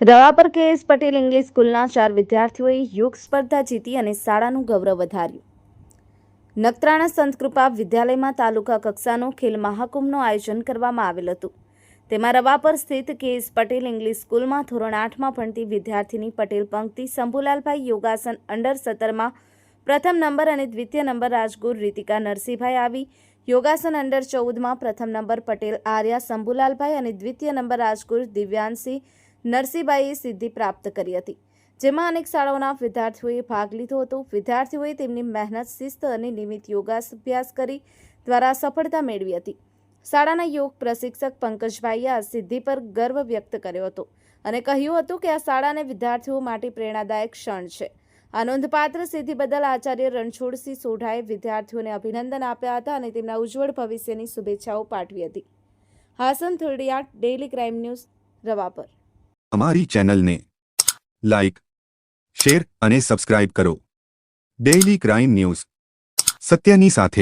રવાપર કે S Patel English સ્કૂલના ચાર વિદ્યાર્થીઓએ યોગ સ્પર્ધા જીતી અને શાળાનું ગૌરવ વધાર્યું. નખત્રાણા સંતકૃપા વિદ્યાલયમાં તાલુકા કક્ષાનો ખેલ મહાકુંભનું આયોજન કરવામાં આવેલ હતું. તેમાં રવાપર સ્થિત કે એસ પટેલ ઇંગ્લિશ સ્કૂલમાં ધોરણ આઠમાં ભણતી વિદ્યાર્થીની પટેલ પંક્તિ શંભુલાલભાઈ યોગાસન અંડર સત્તરમાં, પ્રથમ નંબર અને દ્વિતીય નંબર રાજગુર રીતિકા નરસિંહભાઈ આવી, યોગાસન અંડર ચૌદમાં, પ્રથમ નંબર પટેલ આર્યા શંભુલાલભાઈ અને દ્વિતીય નંબર રાજગુર દિવ્યાંશી નરસિંહબાઈએ સિદ્ધિ પ્રાપ્ત કરી હતી. જેમાં અનેક શાળાઓના વિદ્યાર્થીઓએ ભાગ લીધો હતો. વિદ્યાર્થીઓએ તેમની મહેનત, શિસ્ત અને નિયમિત યોગાભ્યાસ કરી દ્વારા સફળતા મેળવી હતી. શાળાના યોગ પ્રશિક્ષક પંકજભાઈએ આ સિદ્ધિ પર ગર્વ વ્યક્ત કર્યો હતો અને કહ્યું હતું કે આ શાળાને વિદ્યાર્થીઓ માટે પ્રેરણાદાયક ક્ષણ છે. આ નોંધપાત્ર સિદ્ધિ બદલ આચાર્ય રણછોડસિંહ સોઢાએ વિદ્યાર્થીઓને અભિનંદન આપ્યા હતા અને તેમના ઉજ્જવળ ભવિષ્યની શુભેચ્છાઓ પાઠવી હતી. Hasan Thodiya daily crime news, Ravapar. અમારી ચેનલને લાઇક શેર અને સબસ્ક્રાઇબ કરો. Daily crime news. સત્યની સાથે.